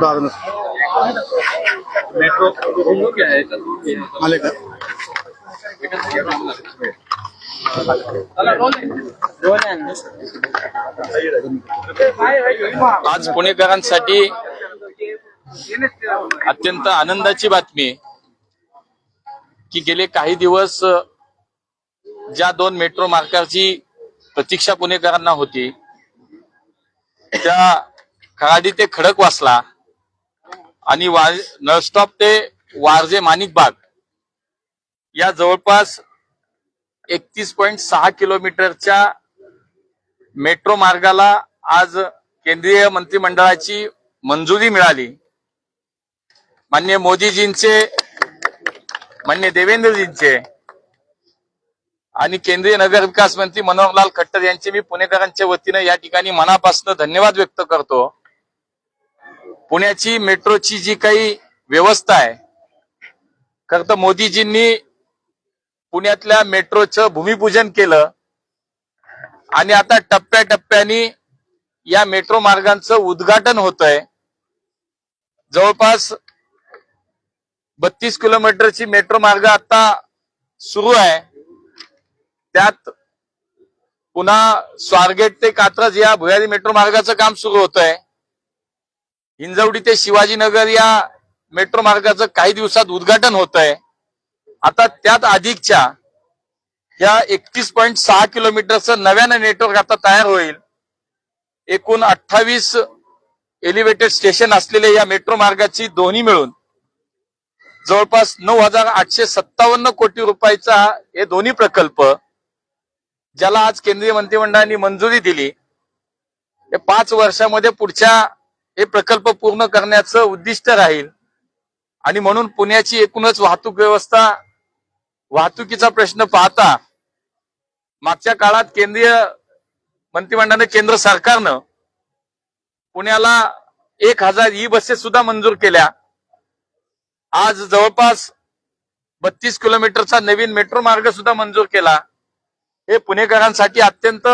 दादा मेट्रो आले का आज पुणेकरांसाठी अत्यंत आनंदाची बातमी की गेले काही दिवस ज्या दोन मेट्रो मार्गाची प्रतीक्षा पुणेकरांना होती त्या खराडी ते खडक वासला आणि वा नळस्टॉप ते वारजे माणिकबाग या जवळपास एकतीस पॉईंट सहा किलोमीटरच्या मेट्रो मार्गाला आज केंद्रीय मंत्रिमंडळाची मंजुरी मिळाली. मान्य मोदीजींचे मान्य देवेंद्रजींचे आणि केंद्रीय नगर विकास मंत्री मनोहरलाल खट्टर यांचे मी पुणेकरांच्या वतीनं या ठिकाणी मनापासून धन्यवाद व्यक्त करतो. पुण्याची मेट्रोची जी काही व्यवस्था आहे खर तर मोदीजींनी पुण्यातल्या मेट्रोचं भूमिपूजन केलं आणि आता टप्प्याटप्प्याने या मेट्रो मार्गांचं उद्घाटन होत आहे जवळपास बत्तीस किलोमीटरची मेट्रो मार्ग आता सुरू आहे. त्यात पुन्हा स्वारगेट ते कात्रज या भुयारी मेट्रो मार्गाचं काम सुरू होत आहे हिंजवडी ते शिवाजीनगर या मेट्रो मार्गाचं काही दिवसात उद्घाटन होत आहे आता त्यात अधिकच्या या एकतीस पॉईंट सहा किलोमीटरचं नव्यानं नेटवर्क आता तयार होईल. एकूण अठ्ठावीस एलिव्हेटेड स्टेशन असलेल्या या मेट्रो मार्गाची दोन्ही मिळून जवळपास नऊ हजार आठशे सत्तावन्न कोटी रुपयाचा हे दोन्ही प्रकल्प ज्याला आज केंद्रीय मंत्रिमंडळाने मंजुरी दिली या पाच वर्षामध्ये पुढच्या हे प्रकल्प पूर्ण करण्याचं उद्दिष्ट राहील. आणि म्हणून पुण्याची एकूणच वाहतूक व्यवस्था वाहतुकीचा प्रश्न पाहता मागच्या काळात केंद्रीय मंत्रिमंडळाने केंद्र सरकारनं पुण्याला एक हजार ई बसेस सुद्धा मंजूर केल्या. आज जवळपास बत्तीस किलोमीटरचा नवीन मेट्रो मार्ग सुद्धा मंजूर केला. हे पुणेकरांसाठी अत्यंत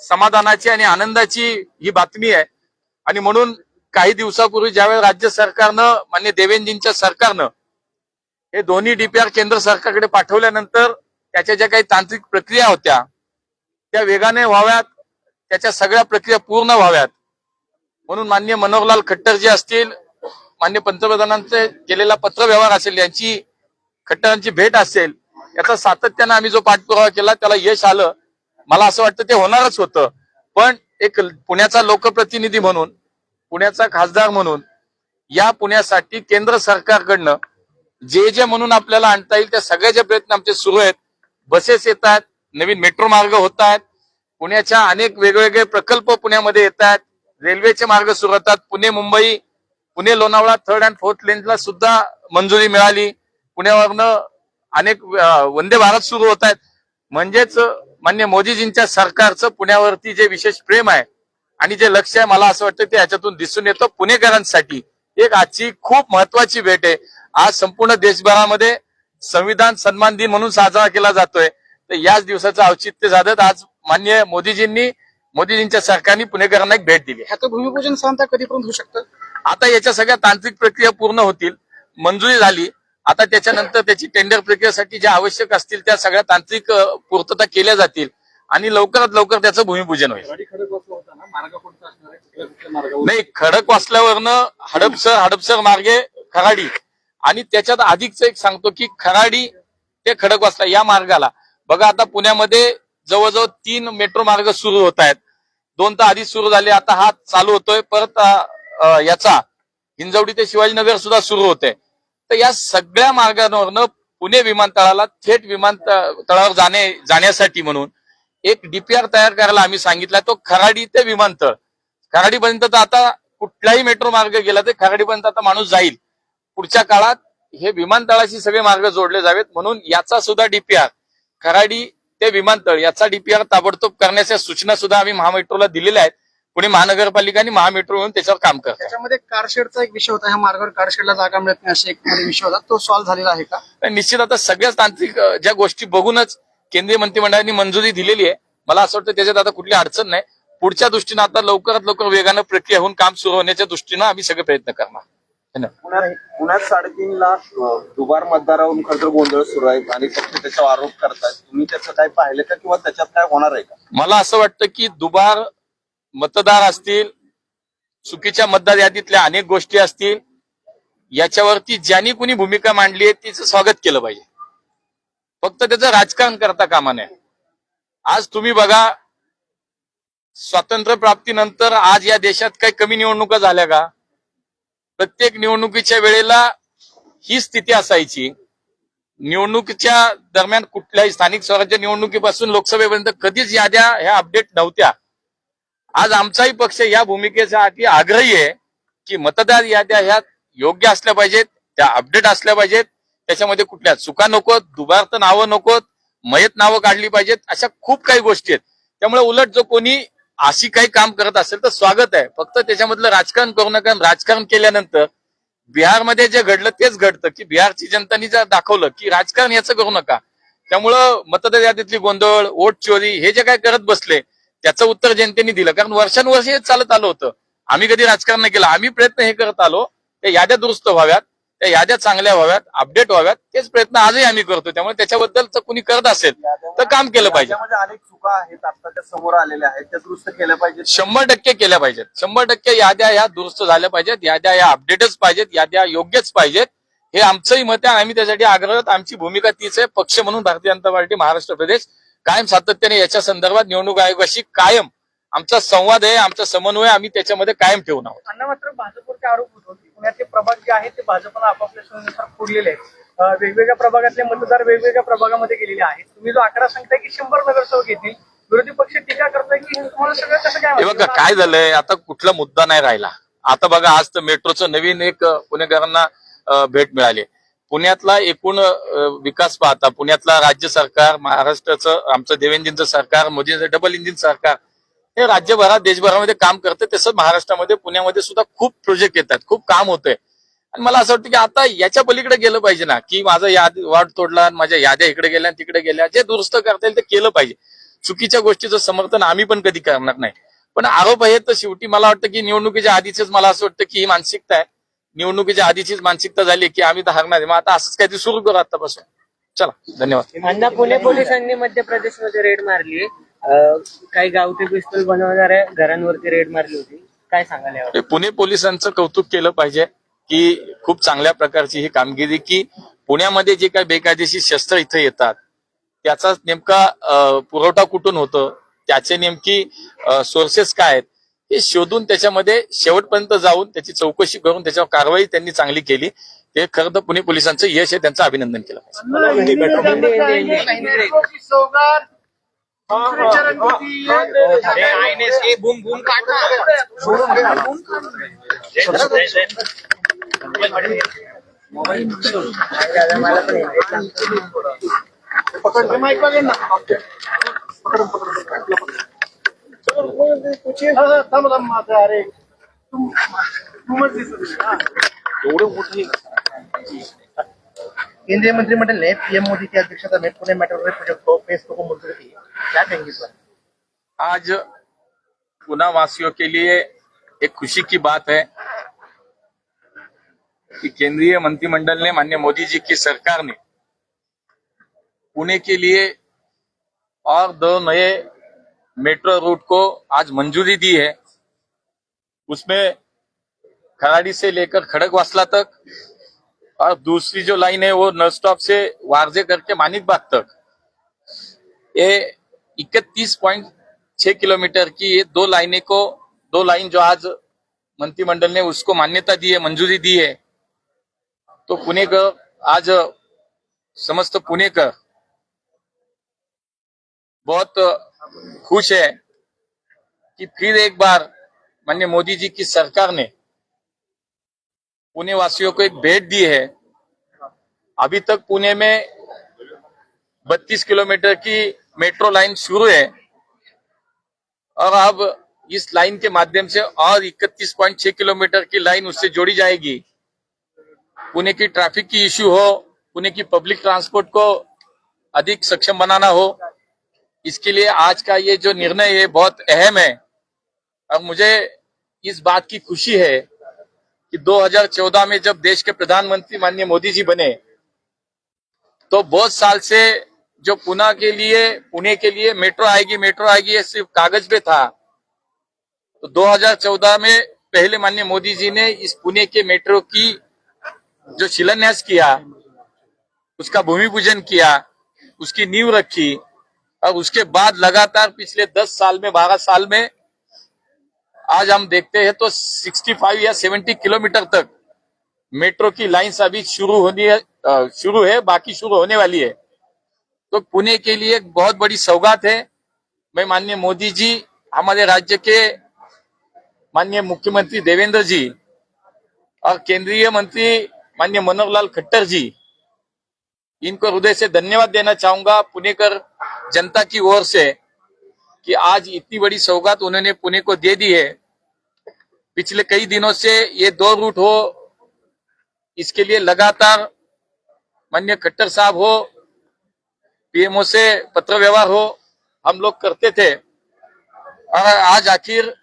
समाधानाची आणि आनंदाची ही बातमी आहे. आणि म्हणून काही दिवसापूर्वी ज्यावेळेस राज्य सरकारनं मान्य देवेंद्रजींच्या सरकारनं हे दोन्ही डीपीआर केंद्र सरकारकडे पाठवल्यानंतर त्याच्या ज्या काही तांत्रिक प्रक्रिया होत्या त्या वेगाने व्हाव्यात त्याच्या सगळ्या प्रक्रिया पूर्ण व्हाव्यात. म्हणून मान्य मनोहरलाल खट्टर जे असतील मान्य पंतप्रधानांचे केलेला पत्रव्यवहार असेल यांची खट्टरांची भेट असेल याचा सातत्यानं आम्ही जो पाठपुरावा केला त्याला यश आलं. मला असं वाटतं ते होणारच होतं. पण एक पुण्याचा लोकप्रतिनिधी म्हणून पुण्याचा खासदार म्हणून या पुण्यासाठी केंद्र सरकारकडनं जे जे म्हणून आपल्याला आणता येईल त्या सगळ्याचे प्रयत्न आमचे सुरू आहेत बसेस येत आहेत नवीन मेट्रो मार्ग होत आहेत पुण्याच्या अनेक वेगवेगळे प्रकल्प पुण्यामध्ये येत आहेत रेल्वेचे मार्ग सुरू होतात Pune Mumbai Pune Lonavala third and fourth लेनला सुद्धा मंजुरी मिळाली पुण्यावरनं अनेक वंदे भारत सुरू होत आहेत. म्हणजेच मान्य मोदीजींच्या सरकारचं पुण्यावरती जे विशेष प्रेम आहे आणि जे लक्ष आहे मला असं वाटतं ते याच्यातून दिसून येतं. पुणेकरांसाठी एक आजची खूप महत्वाची भेट आहे. आज संपूर्ण देशभरामध्ये संविधान सन्मान दिन म्हणून साजरा केला जातोय. तर याच दिवसाचं औचित्य साधत आज मान्य मोदीजींनी मोदीजींच्या सरकारने पुणेकरांना एक भेट दिली. ह्याचं भूमिपूजन साधारणतः कधीपर्यंत होऊ शकतं? आता याच्या सगळ्या तांत्रिक प्रक्रिया पूर्ण होतील. मंजुरी झाली. आता त्याच्यानंतर त्याची टेंडर प्रक्रियेसाठी ज्या आवश्यक असतील त्या सगळ्या तांत्रिक पूर्तता केल्या जातील आणि लवकरात लवकर त्याचं भूमिपूजन होईल. नाही खडक वाचल्यावरनं हडपसर हडपसर मार्गे खराडी. आणि त्याच्यात अधिकच एक सांगतो की खराडी ते खडक वाचला या मार्गाला. बघा आता पुण्यामध्ये जवळजवळ तीन मेट्रो मार्ग सुरू होत आहेत. दोन तर आधीच सुरू झाले आता हा चालू होतोय. परत याचा हिंजवडी ते शिवाजीनगर सुद्धा सुरू होते. तर या सगळ्या मार्गांवरनं पुणे विमानतळाला थेट विमानतळावर जाणे जाण्यासाठी म्हणून एक डीपीआर तयार करायला आम्ही सांगितला. तो खराडी ते विमानतळ. खराडीपर्यंत तर आता कुठलाही मेट्रो मार्ग गेला तर खराडीपर्यंत आता माणूस जाईल. पुढच्या काळात हे विमानतळाशी सगळे मार्ग जोडले जावेत. म्हणून याचा सुद्धा डीपीआर खराडी ते विमानतळ याचा डीपीआर ताबडतोब करण्याच्या सूचना सुद्धा आम्ही महामेट्रोला दिलेल्या आहेत. पुणे महानगरपालिका आणि महामेट्रो म्हणून त्याच्यावर काम करतात. त्याच्यामध्ये कारशेडचा एक विषय होता. ह्या मार्गावर कारशेडला जागा मिळत नाही असा एक विषय होता. तो सॉल्व्ह झालेला आहे का? निश्चित आता सगळ्याच तांत्रिक अ, ज्या गोष्टी बघूनच केंद्रीय मंत्रिमंडळाने मंजुरी दिलेली आहे. मला असं वाटतं त्याच्यात आता कुठली अडचण नाही. पुढच्या दृष्टीनं आता लवकरात लवकर वेगानं प्रक्रिया होऊन काम सुरू होण्याच्या दृष्टीनं आम्ही सगळे प्रयत्न करणार. धन्यवाद. पुण्यात पुण्यात साडेतीन लाख अ, दुबार मतदारावरून खरं तर गोंधळ सुरू आहे आणि फक्त त्याच्यावर आरोप करतायत. तुम्ही त्याचं काय पाहिलं का किंवा त्याच्यात काय होणार आहे का? मला असं वाटतं की दुबार मतदार असतील चुकीच्या मतदार यादीतल्या अनेक गोष्टी असतील याच्यावरती ज्यांनी कुणी भूमिका मांडली आहे तिचं स्वागत केलं पाहिजे. फक्त त्याचं राजकारण करता कामा नये. आज तुम्ही बघा स्वातंत्र्य प्राप्तीनंतर आज या देशात काही कमी निवडणुका झाल्या का? प्रत्येक निवडणुकीच्या वेळेला ही स्थिती असायची. निवडणुकीच्या दरम्यान कुठल्याही स्थानिक स्वराज्य निवडणुकीपासून लोकसभेपर्यंत कधीच याद्या ह्या अपडेट नव्हत्या. आज आमचाही पक्ष या भूमिकेसाठी आग्रही आहे की मतदार याद्या ह्या योग्य असल्या पाहिजेत त्या अपडेट असल्या पाहिजेत. त्याच्यामध्ये कुठल्या चुका नकोत दुबारत नावं नकोत मयत नावं काढली पाहिजेत अशा खूप काही गोष्टी आहेत. त्यामुळे उलट जो कोणी अशी काही काम करत असेल तर स्वागत आहे. फक्त त्याच्यामधलं राजकारण करू नका. राजकारण केल्यानंतर बिहारमध्ये जे घडलं तेच घडतं की बिहारची जनतानी जर दाखवलं की राजकारण याचं करू नका. त्यामुळं मतदार यादीतली गोंधळ वोट चोरी हे जे काय करत बसले त्याचं उत्तर जनतेने दिलं. कारण वर्षानुवर्ष हे चालत आलं होतं. आम्ही कधी राजकारण नाही केलं. आम्ही प्रयत्न हे करत आलो. त्या याद्या दुरुस्त व्हाव्यात त्या याद्या चांगल्या व्हाव्यात अपडेट व्हाव्यात. तेच प्रयत्न आजही आम्ही करतो त्यामुळे त्याच्याबद्दल कुणी करत असेल तर काम केलं पाहिजे. अनेक चुका आहेत आत्ताच्या समोर आलेल्या आहेत. त्या दुरुस्त केल्या पाहिजेत. शंभर टक्के केल्या पाहिजेत. शंभर टक्के याद्या ह्या दुरुस्त झाल्या पाहिजेत. याद्या या अपडेटच पाहिजेत. याद्या योग्यच पाहिजेत. हे आमचंही मत आहे. आम्ही त्यासाठी आग्रह आमची भूमिका तीच आहे. पक्ष म्हणून भारतीय जनता पार्टी महाराष्ट्र प्रदेश कायम सातत्याने याच्या संदर्भात निवडणूक आयोगाशी कायम आमचा संवाद आहे आमचा समन्वय आम्ही त्याच्यामध्ये कायम ठेवून आहोत. अण्णा मात्र भाजपवरचे आरोप होतो की पुण्यातले प्रभाग जे आहेत ते भाजपनं आपापल्या सोयीनुसार फोडलेले आहेत. अं, वेगवेगळ्या प्रभागातले मतदार वेगवेगळ्या प्रभागामध्ये गेलेले आहेत. तुम्ही जो आकडा सांगताय की शंभर नगरसेवक येतील विरोधी पक्ष टीका करताय की तुम्हाला सगळं कसं काय हे बघा काय झालंय? आता कुठला मुद्दा नाही राहिला. आता बघा आज तर मेट्रोचं नवीन एक अ, पुणेकरांना अ, भेट मिळाली. पुण्यातला एकूण विकास पाहता पुण्यातला राज्य सरकार महाराष्ट्राचं आमचं देवेंद्रजींचं सरकार मोदींचं डबल इंजिन सरकार हे राज्यभरात देशभरामध्ये काम करतं तसं महाराष्ट्रामध्ये पुण्यामध्ये सुद्धा खूप प्रोजेक्ट येतात खूप काम होतंय. आणि मला असं वाटतं की आता याच्या पलीकडे गेलं पाहिजे ना की माझा याद वाट तोडला आणि माझ्या याद्या इकडे गेल्या आणि तिकडे गेल्या जे दुरुस्त करता येईल ते केलं पाहिजे. चुकीच्या गोष्टीचं समर्थन आम्ही पण कधी करणार नाही. पण आरोप आहे तर शेवटी मला वाटतं की निवडणुकीच्या आधीच मला असं वाटतं की ही मानसिकता आहे. निवडणुकीच्या आधीचीच मानसिकता झाली की आम्ही तर हरणार आहे. मग आता असंच काहीतरी सुरू करू आतापासून. चला धन्यवाद. अण्णा पुणे पोलिसांनी मध्य प्रदेशमध्ये रेड मारली. काही गावठी पिस्तूल बनवणाऱ्या घरांवरती रेड मारली होती. काय सांगाल यावर? हे पुणे पोलिसांचं कौतुक केलं पाहिजे की खूप चांगल्या प्रकारची ही कामगिरी की पुण्यामध्ये जे काही बेकायदेशीर शस्त्र इथे येतात त्याचा नेमका पुरवठा कुठून होतो त्याचे नेमकी सोर्सेस काय आहेत हे शोधून त्याच्यामध्ये शेवटपर्यंत जाऊन त्याची चौकशी करून त्याच्यावर कारवाई त्यांनी चांगली केली ते खरं तर पुणे पोलिसांचं यश आहे त्यांचं अभिनंदन केलं पाहिजे हे- अरे तुम तुमच दिसत केंद्रीय मंत्रिमंडल ने पीएम मोदी की अध्यक्षता में पुणे मेट्रो रेल प्रोजेक्ट को टू को मंजूरी दी। क्या कहेंगे इस पर आज पुना वासियों के लिए एक खुशी की बात है कि केंद्रीय मंत्रिमंडल ने माननीय मोदी जी की सरकार ने पुणे के लिए और दो नए मेट्रो रूट को आज मंजूरी दी है। उसमें खराड़ी से लेकर खड़गवासला तक और दूसरी जो लाइन है वो नल स्टॉप से वारजे करके मानिक बाग तक। ये इकतीस पॉइंट छह किलोमीटर की ये दो लाइनें को, दो लाइन जो आज मंत्रिमंडल ने उसको मान्यता दी है, मंजूरी दी है। तो पुणे का आज समस्त पुणे का बहुत खुश है कि फिर एक बार माननीय मोदी जी की सरकार ने पुणे वासियों को एक भेंट दी है। अभी तक पुणे में 32 किलोमीटर की मेट्रो लाइन शुरू है और अब इस लाइन के माध्यम से और 31.6 किलोमीटर की लाइन उससे जोड़ी जाएगी। पुणे की ट्रैफ़िक की इश्यू हो, पुणे की पब्लिक ट्रांसपोर्ट को अधिक सक्षम बनाना हो इसके लिए आज का ये जो निर्णय है बहुत अहम है। और मुझे इस बात की खुशी है कि 2014 में जब देश के प्रधानमंत्री माननीय मोदी जी बने तो बहुत साल से जो पुणे के लिए, पुणे के लिए मेट्रो आएगी मेट्रो आएगी, ये सिर्फ़ कागज़ पे था। तो 2014 में पहले माननीय मोदी जी ने इस पुणे के मेट्रो की जो शिलान्यास किया, उसका भूमि पूजन किया, उसकी नींव रखी और उसके बाद लगातार पिछले 10 साल में 12 साल में, आज हम देखते हैं तो 65 या 70 किलोमीटर तक मेट्रो की लाइन्स अभी शुरू होनी है शुरू है, बाकी शुरू होने वाली है। तो पुणे के लिए एक बहुत बड़ी सौगात है। मैं माननीय मोदी जी, हमारे राज्य के माननीय मुख्यमंत्री देवेंद्र जी और केंद्रीय मंत्री माननीय मनोहर लाल खट्टर जी इनको हृदय से धन्यवाद देना चाहूँगा पुणेकर जनता की ओर से कि आज इतनी बड़ी सौगात उन्होंने पुणे को दे दी है। पिछले कई दिनों से ये दो रूट हो, इसके लिए लगातार मान्य खट्टर साहब हो, पीएमओ से पत्र व्यवहार हो, हम लोग करते थे। और आज आखिर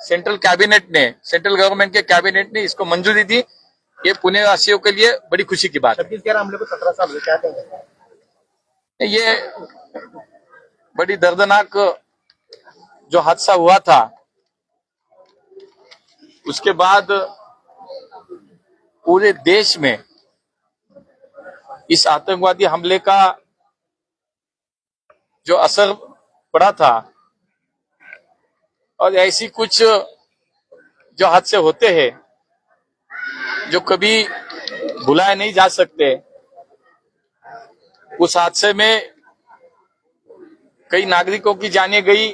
सेंट्रल कैबिनेट ने सेंट्रल गवर्नमेंट के कैबिनेट ने इसको मंजूरी दी। ये पुणे वासियों के लिए बड़ी खुशी की बात है। हमले को सत्रह साल क्या कहेंगे ये बड़ी दर्दनाक जो हादसा हुआ था उसके बाद पूरे देश में इस आतंकवादी हमले का जो असर पड़ा था और ऐसी कुछ जो हादसे होते हैं जो कभी भुलाए नहीं जा सकते, उस हादसे में कई नागरिकों की जाने गई,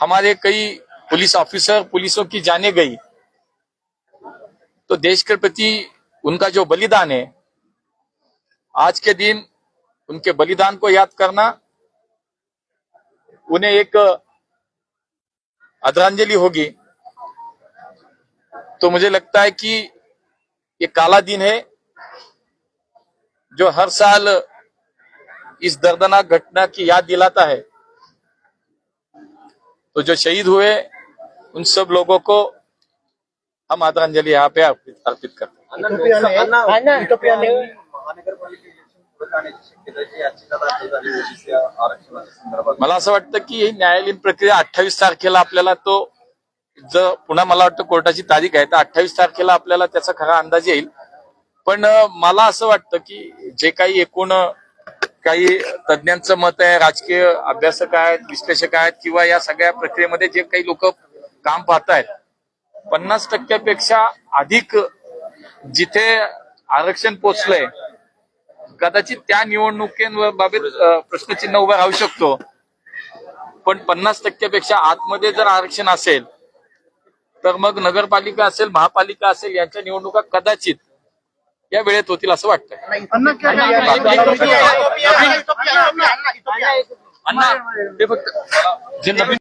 हमारे कई पुलिस ऑफिसर पुलिसों की जाने गई। तो देश के प्रति उनका जो बलिदान है, आज के दिन उनके बलिदान को याद करना, उन्हें एक आदरांजलि होगी। तो मुझे लगता है कि ये काला दिन है जो हर साल इस दर्दनाक घटना की याद दिलाता है तो जो शहीद हुए उन सब लोगों को हम आदरांजलि यहाँ पे अर्पित करते हैं मला असं वाटतं की ही न्यायालयीन प्रक्रिया अठ्ठावीस तारखेला आपल्याला तो जर पुन्हा मला वाटतं कोर्टाची तारीख आहे तर अठ्ठावीस तारखेला आपल्याला त्याचा खरा अंदाज येईल. पण मला असं वाटतं की जे काही एकूण काही तज्ज्ञांचं मत आहे राजकीय अभ्यासक आहेत विश्लेषक आहेत किंवा या सगळ्या प्रक्रियेमध्ये जे काही लोक काम पाहतायत पन्नास टक्क्यापेक्षा अधिक जिथे आरक्षण पोचलंय कदाचित त्या निवडणुकीबाबत बाबीत प्रश्नचिन्ह उभा राहू शकतो. पण पन्नास टक्क्यापेक्षा आतमध्ये जर आरक्षण असेल तर मग नगरपालिका असेल महापालिका असेल यांच्या निवडणुका कदाचित या वेळेत होतील असं वाटतंय अण्णा ते फक्त जे नवीन